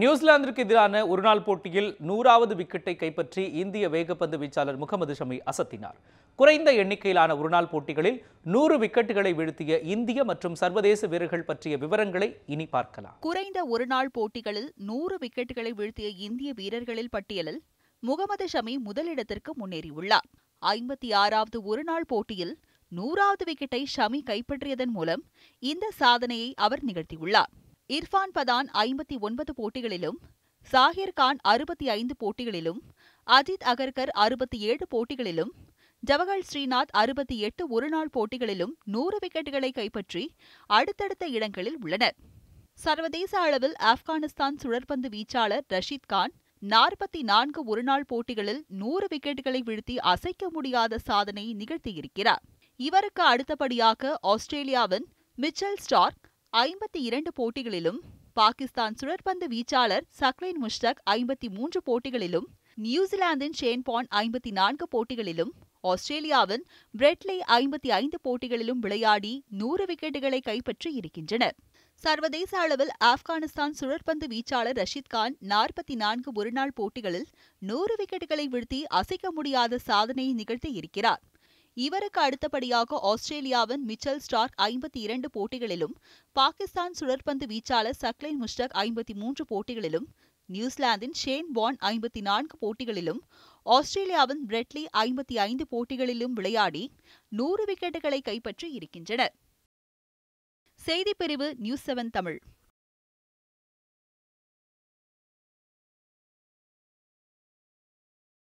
நியூசிலாந்திற்கு எதிரான ஒருநாள் போட்டியில் நூறாவது விக்கெட்டை கைப்பற்றி இந்திய வேகப்பந்து வீச்சாளர் முகமது ஷமி அசத்தினார். குறைந்த எண்ணிக்கையிலான ஒருநாள் போட்டிகளில் நூறு விக்கெட்டுகளை வீழ்த்திய இந்திய மற்றும் சர்வதேச வீரர்கள் பற்றிய விவரங்களை இனி பார்க்கலாம். குறைந்த ஒருநாள் போட்டிகளில் நூறு விக்கெட்டுகளை வீழ்த்திய இந்திய வீரர்களில் பட்டியலில் முகமது ஷமி முதலிடத்திற்கு முன்னேறியுள்ளார். ஐம்பத்தி ஆறாவது ஒருநாள் போட்டியில் நூறாவது விக்கெட்டை ஷமி கைப்பற்றியதன் மூலம் இந்த சாதனையை அவர் நிகழ்த்தியுள்ளார். இர்ஃபான் பதான் ஐம்பத்தி ஒன்பது போட்டிகளிலும் சாஹிர் கான் அறுபத்தி ஐந்து போட்டிகளிலும் அஜித் அகர்கர் அறுபத்தி ஏழு போட்டிகளிலும் ஜவஹர் ஸ்ரீநாத் அறுபத்தி எட்டு ஒருநாள் போட்டிகளிலும் நூறு விக்கெட்டுகளை கைப்பற்றி அடுத்தடுத்த இடங்களில் உள்ளனர். சர்வதேச அளவில் ஆப்கானிஸ்தான் சுழற்பந்து வீச்சாளர் ரஷீத் கான் நாற்பத்தி நான்கு ஒருநாள் போட்டிகளில் நூறு விக்கெட்டுகளை வீழ்த்தி அசைக்க முடியாத சாதனையை நிகழ்த்தியிருக்கிறார். இவருக்கு அடுத்தபடியாக ஆஸ்திரேலியாவின் மிச்சல் ஸ்டார்க் ஐம்பத்தி இரண்டு போட்டிகளிலும் பாகிஸ்தான் சுழற்பந்து வீச்சாளர் சக்லைன் முஷ்டக் ஐம்பத்தி மூன்று போட்டிகளிலும் நியூசிலாந்தின் ஷேன்பான் ஐம்பத்தி நான்கு போட்டிகளிலும் ஆஸ்திரேலியாவின் பிரெட்லி ஐம்பத்தி ஐந்து போட்டிகளிலும் விளையாடி நூறு விக்கெட்டுகளை கைப்பற்றி இருக்கின்றனர். சர்வதேச அளவில் ஆப்கானிஸ்தான் சுழற்பந்து வீச்சாளர் ரஷீத் கான் நாற்பத்தி நான்கு ஒருநாள் போட்டிகளில் நூறு விக்கெட்டுகளை வீழ்த்தி அசைக்க முடியாத சாதனையை நிகழ்த்தி இருக்கிறார். இவருக்கு அடுத்தபடியாக ஆஸ்திரேலியாவின் மிச்சல் ஸ்டார்க் ஐம்பத்தி இரண்டு போட்டிகளிலும் பாகிஸ்தான் சுழற்பந்து வீச்சாளர் சக்லைன் முஷ்டக் ஐம்பத்தி மூன்று போட்டிகளிலும் நியூசிலாந்தின் ஷேன் வான் ஐம்பத்தி நான்கு போட்டிகளிலும் ஆஸ்திரேலியாவின் பிரெட்லி ஐம்பத்தி ஐந்து போட்டிகளிலும் விளையாடி நூறு விக்கெட்டுகளை கைப்பற்றி இருக்கின்றனர். செய்திப்பிரிவு நியூஸ் செவன் தமிழ்.